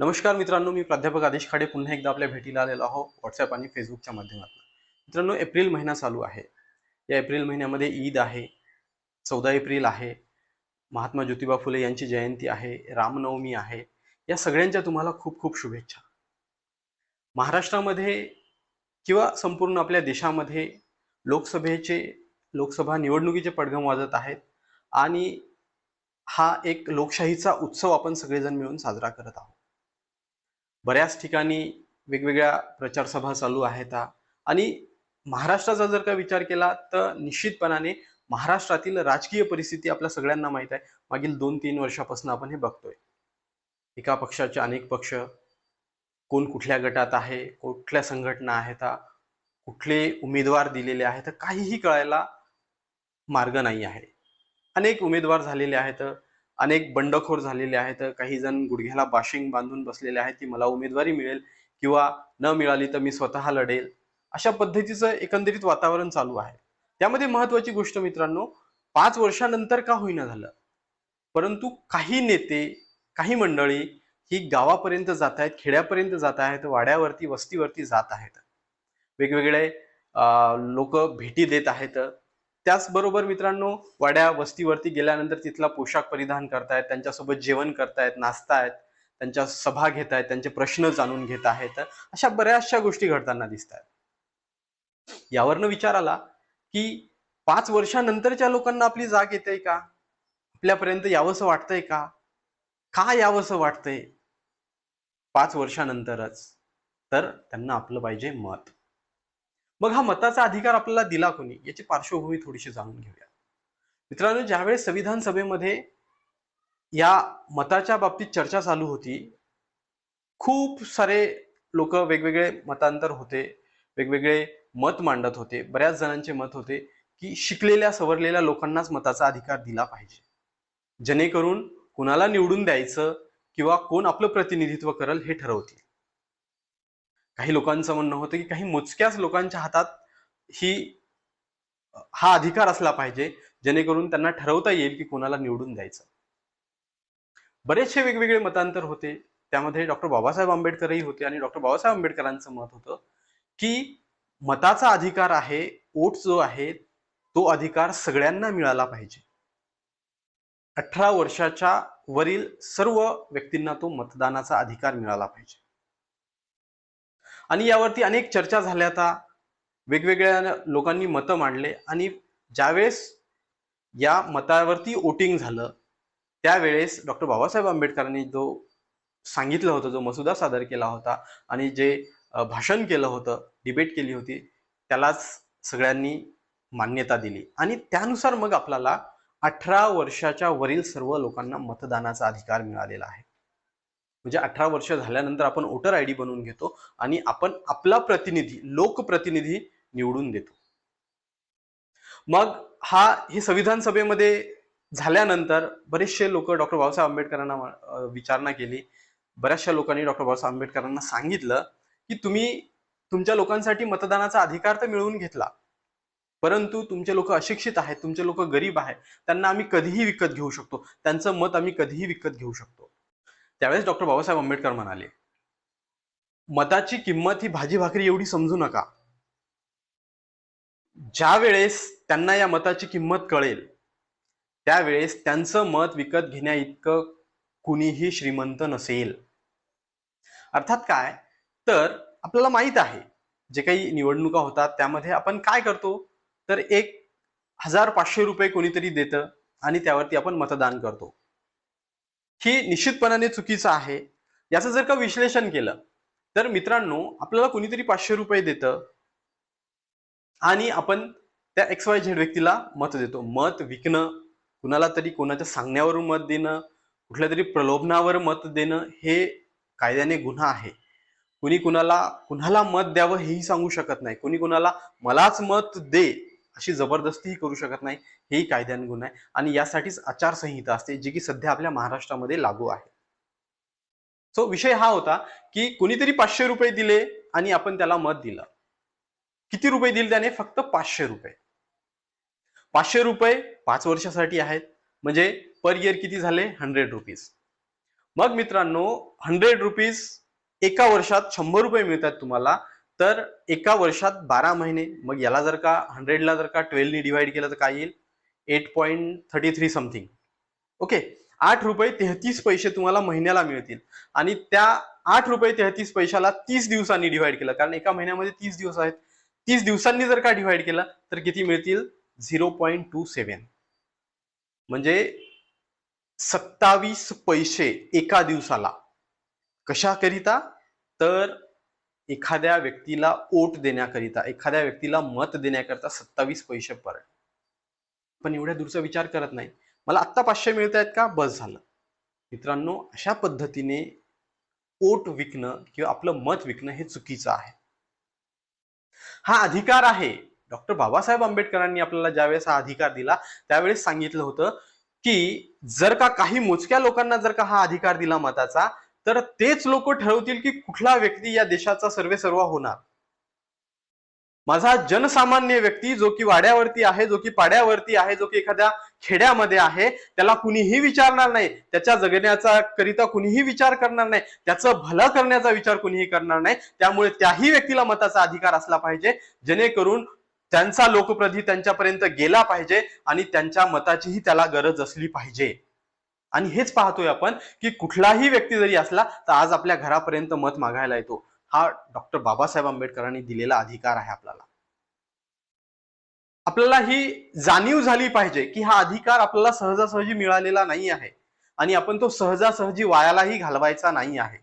नमस्कार मित्रांनो मी प्राध्यापक आदेश खाडे पुन्हा एकदा आपल्या भेटीला आलेलो आहो व्हॉट्सअप आणि फेसबुकच्या माध्यमातून. मित्रांनो एप्रिल महिना चालू आहे. या एप्रिल महिन्यामध्ये ईद आहे चौदा एप्रिल आहे महात्मा ज्योतिबा फुले यांची जयंती आहे रामनवमी आहे या सगळ्यांच्या तुम्हाला खूप खूप शुभेच्छा. महाराष्ट्रामध्ये किंवा संपूर्ण आपल्या देशामध्ये लोकसभेचे लोकसभा निवडणुकीचे पडघम वाजत आहेत आणि हा एक लोकशाहीचा उत्सव आपण सगळेजण मिळून साजरा करत आहोत. बऱ्याच ठिकाणी वेगवेगळ्या प्रचारसभा चालू आहेत आणि महाराष्ट्राचा जर का विचार केला तर निश्चितपणाने महाराष्ट्रातील राजकीय परिस्थिती आपल्या सगळ्यांना माहीत आहे. मागील दोन तीन वर्षापासून आपण हे बघतोय. एका पक्षाचे अनेक पक्ष कोण कुठल्या गटात आहे कुठल्या संघटना आहेत कुठले उमेदवार दिलेले आहेत काहीही कळायला मार्ग नाही आहे. अनेक उमेदवार झालेले आहेत अनेक बंडखोर झालेले आहेत. काही जण गुडघ्याला बाशिंग बांधून बसलेले आहेत. की मला उमेदवारी मिळेल किंवा न मिळाली तर मी स्वतः लढेल. अशा पद्धतीचं एकंदरीत वातावरण चालू आहे. त्यामध्ये महत्वाची गोष्ट मित्रांनो पाच वर्षानंतर का होईना झालं? परंतु काही नेते काही मंडळी ही गावापर्यंत जात आहेत खेड्यापर्यंत जात आहेत वाड्यावरती वस्तीवरती जात आहेत. वेगवेगळे लोक भेटी देत आहेत. त्याचबरोबर मित्रांनो वाड्या वस्तीवरती गेल्यानंतर तिथला पोशाख परिधान करतायत त्यांच्यासोबत जेवण करतायत नाचतायत त्यांच्या सभा घेत आहेत त्यांचे प्रश्न जाणून घेत आहेत. अशा बऱ्याचशा गोष्टी घडताना दिसत आहेत यावरनं विचार आला की पाच वर्षानंतरच्या लोकांना आपली जाग येते का? आपल्यापर्यंत यावंसं वाटतंय का? का यावंसं वाटतंय? पाच वर्षानंतरच. तर त्यांना आपलं पाहिजे मत. मग हा मताचा अधिकार आपल्याला दिला कोणी? याची पार्श्वभूमी थोडीशी जाणून घेऊया. मित्रांनो ज्यावेळेस संविधान सभेमध्ये या मताच्या बाबतीत चर्चा चालू होती खूप सारे लोक वेगवेगळे मतांतर होते वेगवेगळे मत मांडत होते बऱ्याच जणांचे मत होते की शिकलेल्या सवरलेल्या लोकांनाच मताचा अधिकार दिला पाहिजे. जेणेकरून कुणाला निवडून द्यायचं किंवा कोण आपलं प्रतिनिधित्व करेल हे ठरवतील. काही लोकांचं म्हणणं होतं की काही मोजक्याच लोकांच्या हातात ही हा अधिकार असला पाहिजे जेणेकरून त्यांना ठरवता येईल की कोणाला निवडून द्यायचं. बरेचसे वेगवेगळे मतांतर होते. त्यामध्ये डॉक्टर बाबासाहेब आंबेडकरही होते आणि डॉक्टर बाबासाहेब आंबेडकरांचं मत होतं की मताचा अधिकार आहे वोट जो आहे तो अधिकार सगळ्यांना मिळाला पाहिजे. अठरा वर्षाच्या वरील सर्व व्यक्तींना तो मतदानाचा अधिकार मिळाला पाहिजे. आणि यावरती अनेक चर्चा झाल्या आता. वेगवेगळ्या लोकांनी मतं मांडले आणि ज्यावेळेस या मतावरती वोटिंग झालं त्यावेळेस डॉक्टर बाबासाहेब आंबेडकरांनी जो सांगितलं होतं जो मसुदा सादर केला होता आणि जे भाषण केलं होतं डिबेट केली होती त्यालाच सगळ्यांनी मान्यता दिली. आणि त्यानुसार मग आपल्याला अठरा वर्षाच्या वरील सर्व लोकांना मतदानाचा अधिकार मिळालेला आहे. म्हणजे अठरा वर्ष झाल्यानंतर आपण वोटर आय डी बनवून घेतो आणि आपण आपला प्रतिनिधी लोकप्रतिनिधी निवडून देतो. मग हा हे संविधान सभेमध्ये झाल्यानंतर बरेचसे लोक डॉक्टर बाबासाहेब आंबेडकरांना विचारणा केली. बऱ्याचशा लोकांनी डॉक्टर बाबासाहेब आंबेडकरांना सांगितलं की तुम्ही तुमच्या लोकांसाठी मतदानाचा अधिकार तर मिळवून घेतला परंतु तुमचे लोक अशिक्षित आहेत तुमचे लोक गरीब आहेत त्यांना आम्ही कधीही विकत घेऊ शकतो. त्यांचं मत आम्ही कधीही विकत घेऊ शकतो. त्यावेळेस डॉक्टर बाबासाहेब आंबेडकर म्हणाले मताची किंमत ही भाजी भाकरी एवढी समजू नका. ज्या वेळेस त्यांना या मताची किंमत कळेल त्यावेळेस त्यांचं मत विकत घेण्या इतकं कुणीही श्रीमंत नसेल. अर्थात काय? तर आपल्याला माहीत आहे जे काही निवडणुका होतात त्यामध्ये आपण काय करतो? तर एक हजार पाचशे रुपये कोणीतरी देतं आणि त्यावरती आपण मतदान करतो. ही निश्चितपणाने चुकीचं आहे. याचं जर का विश्लेषण केलं तर मित्रांनो आपल्याला कोणीतरी पाचशे रुपये देतं. आणि आपण त्या एक्स वाय झेड व्यक्तीला मत देतो. मत विकणं कुणाला तरी कोणाच्या सांगण्यावरून मत देणं कुठल्या तरी प्रलोभनावर मत देणं हे कायद्याने गुन्हा आहे. कुणी कुणाला कुणाला मत द्यावं हेही सांगू शकत नाही. कुणी कुणाला मलाच मत दे अशी जबरदस्तीही करू शकत नाही. हेही कायद्याने गुन्हा आहे. आणि यासाठीच आचारसंहिता असते जी की सध्या आपल्या महाराष्ट्रामध्ये लागू आहे. सो विषय हा होता की कुणीतरी पाचशे रुपये दिले आणि आपण त्याला मत दिलं. किती रुपये दिले त्याने? फक्त पाचशे रुपये. पाचशे रुपये पाच वर्षासाठी आहेत. म्हणजे पर इयर किती झाले? हंड्रेड रुपीज मग मित्रांनो हंड्रेड रुपीज एका वर्षात शंभर रुपये मिळतात तुम्हाला. तर एका वर्षात बारा महिने. मग याला जर का हंड्रेडला जर का ट्वेल्वनी डिवाइड केलं तर काय येईल? Eight point thirty three something okay आठ रुपये तेहतीस पैसे तुम्हाला महिन्याला मिळतील. आणि त्या आठ रुपये तेहतीस पैशाला तीस दिवसांनी डिवाइड केलं. कारण एका महिन्यामध्ये तीस दिवस आहेत. तीस दिवसांनी जर का डिवाइड केलं तर किती मिळतील? झिरो पॉईंट टू सेव्हन म्हणजे सत्तावीस पैसे एका दिवसाला. कशाकरिता? तर एखाद्या व्यक्तीला ओट देण्याकरिता एखाद्या व्यक्तीला मत देण्याकरिता सत्तावीस पैसे पर पण एवढ्या दूरचा विचार करत नाही. मला आत्ता पाचशे मिळत आहेत का? बस झालं. मित्रांनो अशा पद्धतीने ओट विकणं किंवा आपलं मत विकणं हे चुकीचं आहे. हा अधिकार आहे. डॉक्टर बाबासाहेब आंबेडकरांनी आपल्याला ज्यावेळेस हा अधिकार दिला त्यावेळेस सांगितलं होतं की जर का काही मोजक्या लोकांना जर का हा अधिकार दिला मताचा तर तेच लोक ठरवतील की कुठला व्यक्ती या देशाचा सर्वे सर्व होणार. माझा जनसामान्य व्यक्ती जो की वाड्यावरती आहे जो की पाड्यावरती आहे जो की एखाद्या खेड्यामध्ये आहे त्याला कुणीही विचारणार नाही. त्याच्या जगण्याचा करिता कुणीही विचार करणार नाही. त्याचं भलं करण्याचा विचार कुणीही करणार नाही. त्यामुळे त्याही व्यक्तीला मताचा अधिकार असला पाहिजे. जेणेकरून त्यांचा लोकप्रधी त्यांच्यापर्यंत गेला पाहिजे आणि त्यांच्या मताचीही त्याला गरज असली पाहिजे. आणि हेच पाहतोय आपण की कुठलाही व्यक्ती जरी असला तर आज आपल्या घरापर्यंत मत मागायला येतो. हा डॉक्टर बाबासाहेब आंबेडकरांनी दिलेला अधिकार आहे आपल्याला. आपल्याला ही जाणीव झाली पाहिजे की हा अधिकार आपल्याला सहजासहजी मिळालेला नाही आहे. आणि आपण तो सहजासहजी वायालाही घालवायचा नाही आहे.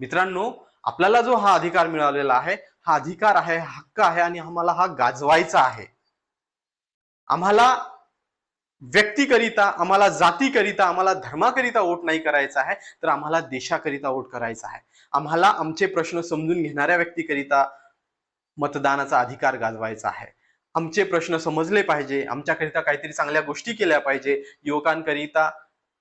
मित्रांनो आपल्याला जो हा अधिकार मिळालेला आहे हा अधिकार आहे हक्क आहे आणि आम्हाला हा गाजवायचा आहे. आम्हाला व्यक्तीकरिता आम्हाला जातीकरिता आम्हाला धर्माकरिता वोट नाही करायचा आहे तर आम्हाला देशाकरिता वोट करायचा आहे. आम्हाला आमचे प्रश्न समजून घेणाऱ्या व्यक्तीकरिता मतदानाचा अधिकार गाजवायचा आहे. आमचे प्रश्न समजले पाहिजे आमच्याकरिता काहीतरी चांगल्या गोष्टी केल्या पाहिजे. युवकांकरिता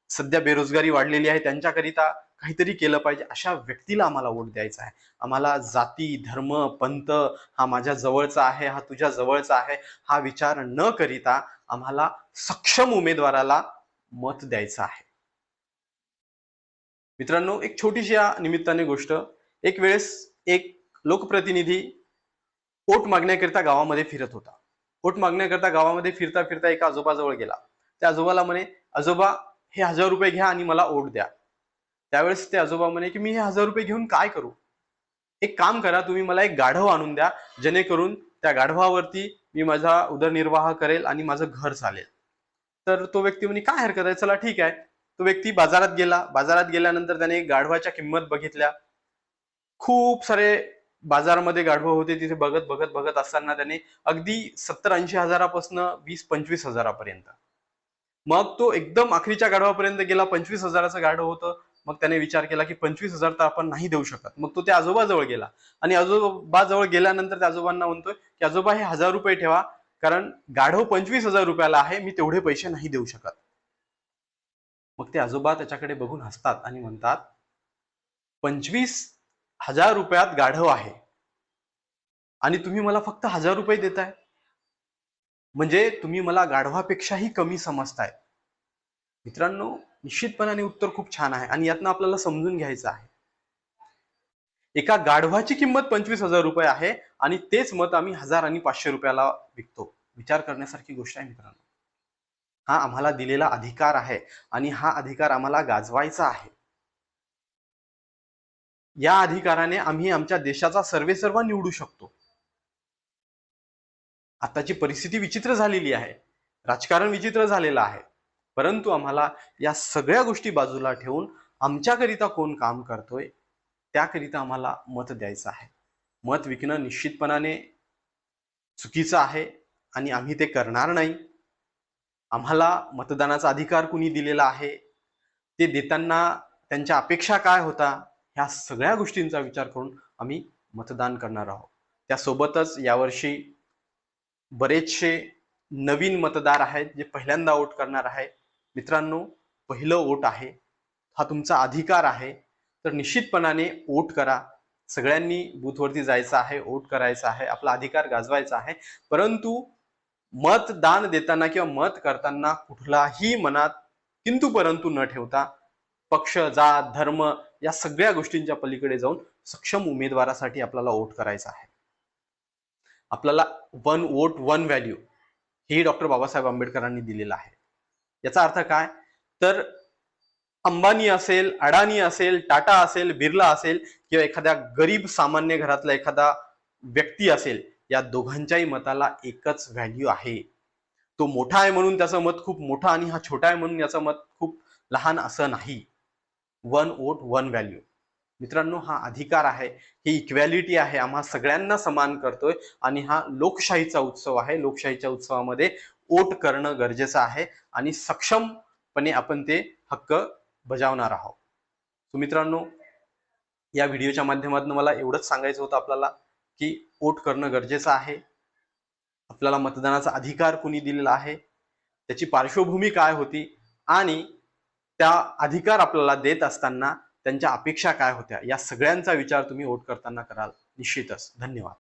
सध्या बेरोजगारी वाढलेली आहे त्यांच्याकरिता काहीतरी केलं पाहिजे अशा व्यक्तीला आम्हाला वोट द्यायचा आहे. आम्हाला जाती धर्म पंथ हा माझ्या जवळचा आहे हा तुझ्या जवळचा आहे हा विचार न करिता आम्हाला सक्षम उमेदवाराला मत द्यायचं आहे. मित्रांनो एक छोटीशी या निमित्ताने गोष्ट. एक वेळेस एक लोकप्रतिनिधी ओट मागण्याकरिता गावामध्ये फिरत होता. ओट मागण्याकरिता गावामध्ये फिरता फिरता एका आजोबाजवळ गेला. त्या आजोबाला म्हणे आजोबा हे हजार रुपये घ्या आणि मला ओट द्या. त्यावेळेस ते आजोबा म्हणे की मी हे हजार रुपये घेऊन काय करू? एक काम करा तुम्ही मला एक गाढव आणून द्या जेणेकरून त्या गाढवावरती मी माझा उदरनिर्वाह करेल आणि माझं घर चालेल. तर तो व्यक्ती म्हणे काय हरकत आहे? चला ठीक आहे. तो व्यक्ती बाजारात गेला. बाजारात गेल्यानंतर त्याने गाढवाच्या किंमत बघितल्या. खूप सारे बाजारामध्ये गाढवं होते. तिथे बघत बघत बघत असताना त्याने अगदी सत्तर ऐंशी हजारापासून वीस पंचवीस हजारापर्यंत. मग तो एकदम आखरीच्या गाढवापर्यंत गेला. पंचवीस हजाराचं गाढव होतं. मग त्याने विचार केला की पंचवीस हजार तर आपण नाही देऊ शकत. मग तो त्या आजोबाजवळ गेला. आणि आजोबाजवळ गेल्यानंतर त्या आजोबांना म्हणतोय की आजोबा हे हजार रुपये ठेवा कारण गाढव पंचवीस हजार रुपयाला आहे मी तेवढे पैसे नाही देऊ शकत. मग ते आजोबा त्याच्याकडे बघून हसतात आणि म्हणतात पंचवीस हजार रुपयात गाढव आहे. आणि तुम्ही मला फक्त हजार रुपये देताय. म्हणजे तुम्ही मला गाढवापेक्षाही कमी समजताय. मित्रांनो निश्चितपणाने उत्तर खूप छान आहे आणि यातनं आपल्याला समजून घ्यायचं आहे. एका गाढवाची किंमत पंचवीस हजार रुपये आहे आणि तेच मत आम्ही हजार आणि पाचशे रुपयाला विकतो. विचार करण्यासारखी गोष्ट आहे मित्रांनो. हा आम्हाला दिलेला अधिकार आहे आणि हा अधिकार आम्हाला गाजवायचा आहे. या अधिकाराने आम्ही आमच्या देशाचा सर्वेसर्वा निवडू शकतो. आताची परिस्थिती विचित्र झालेली आहे. राजकारण विचित्र झालेलं आहे. परंतु आम्हाला या सगळ्या गोष्टी बाजूला ठेवून आमच्याकरिता कोण काम करतोय त्याकरिता आम्हाला मत द्यायचं आहे. मत विकणं निश्चितपणाने चुकीचं आहे आणि आम्ही ते करणार नाही. आम्हाला मतदानाचा अधिकार कुणी दिलेला आहे ते देताना त्यांच्या अपेक्षा काय होता ह्या सगळ्या गोष्टींचा विचार करून आम्ही मतदान करणार आहोत. त्यासोबतच यावर्षी बरेचसे नवीन मतदार आहेत जे पहिल्यांदा वोट करणार आहे मित्रांनो पहिलं वोट आहे. हा तुमचा अधिकार आहे. तर निश्चितपणाने वोट करा. सगळ्यांनी बूथवरती जायचं आहे वोट करायचं आहे आपला अधिकार गाजवायचा आहे. परंतु मतदान देताना किंवा मत करताना कुठलाही मनात किंतु परंतु न ठेवता पक्ष जात धर्म या सगळ्या गोष्टींच्या पलीकडे जाऊन सक्षम उमेदवारासाठी आपल्याला वोट करायचा आहे. आपल्याला वन वोट वन व्हॅल्यू हे डॉक्टर बाबासाहेब आंबेडकरांनी दिलेलं आहे. याचा अर्थ काय? तर अंबानी असेल अडाणी असेल टाटा असेल बिर्ला असेल किंवा एखाद्या गरीब सामान्य घरातला एखादा व्यक्ती असेल या दोघांच्याही मताला एकच व्हॅल्यू आहे. तो मोठा आहे म्हणून त्याचं मत खूप मोठं आणि हा छोटा आहे म्हणून याचं मत खूप लहान असं नाही. वन वोट वन व्हॅल्यू मित्रांनो हा अधिकार आहे. ही इक्वॅलिटी आहे. आम्हा सगळ्यांना समान करतोय आणि हा लोकशाहीचा उत्सव आहे. लोकशाहीच्या उत्सवामध्ये वोट करणं गरजेचं आहे आणि सक्षमपणे आपण ते हक्क बजावणार आहोत. सो मित्रांनो या व्हिडिओच्या माध्यमातून मला एवढंच सांगायचं होतं आपल्याला की वोट करणं गरजेचं आहे. आपल्याला मतदानाचा अधिकार कुणी दिलेला आहे त्याची पार्श्वभूमी काय होती आणि त्या अधिकार आपल्याला देत असताना त्यांच्या अपेक्षा काय होत्या या सगळ्यांचा विचार तुम्ही वोट करताना कराल. निश्चितच. धन्यवाद.